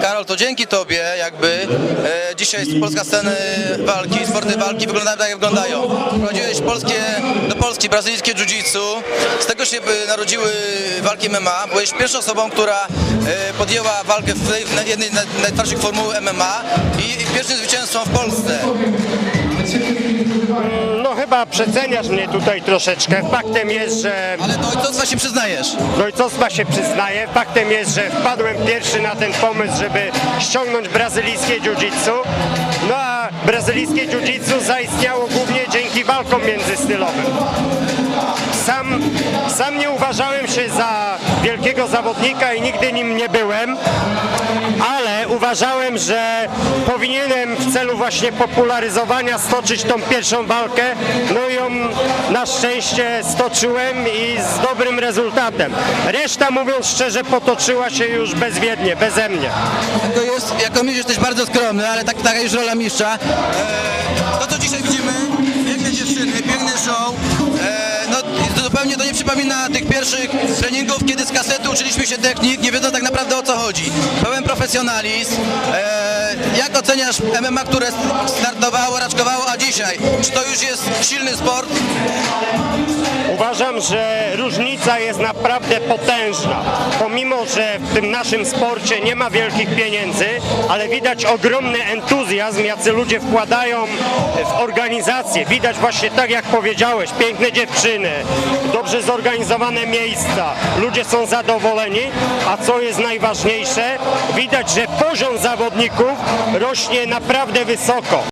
Karol, to dzięki Tobie jakby e, dzisiaj polska sceny walki, sporty walki wyglądają tak jak wyglądają. Prowadziłeś polskie, do Polski brazylijskie jiu-jitsu, z tego się narodziły walki MMA. Byłeś pierwszą osobą, która e, podjęła walkę w w jednej z najtwardszych formuł MMA i, i pierwszym zwycięstwem w Polsce. Chyba przeceniasz mnie tutaj troszeczkę. Faktem jest, że Ale do ojcostwa się przyznajesz. do ojcostwa się przyznaję. Faktem jest, że wpadłem pierwszy na ten pomysł, żeby ściągnąć brazylijskie jiu-jitsu. No a brazylijskie jiu-jitsu zaistniało głównie dzięki walkom międzystylowym. Sam, sam nie uważałem się za wielkiego zawodnika i nigdy nim nie byłem, uważałem, że powinienem w celu właśnie popularyzowania stoczyć tą pierwszą walkę. No i ją na szczęście stoczyłem i z dobrym rezultatem. Reszta, mówiąc szczerze, potoczyła się już bezwiednie, beze mnie. To jest, jako mistrz jesteś bardzo skromny, ale tak, taka jest rola mistrza. E, to co dzisiaj widzimy, piękne dziewczyny, piękny show. E, no, zupełnie to nie przypomina tych pierwszych treningów, kiedy z uczyliśmy się technik, nie wiedząc tak naprawdę o co chodzi. Pełen profesjonalizm. E, jak oceniasz MMA, które startowało, raczkowało, a dzisiaj? Czy to już jest silny sport? Uważam, że różnica jest naprawdę potężna. Pomimo, że w tym naszym sporcie nie ma wielkich pieniędzy, ale widać ogromny entuzjazm, jacy ludzie wkładają w organizację. Widać właśnie tak jak powiedziałeś, piękne dziewczyny, dobrze zorganizowane miejsca, ludzie są zadowoleni, a co jest najważniejsze, widać, że poziom zawodników rośnie naprawdę wysoko.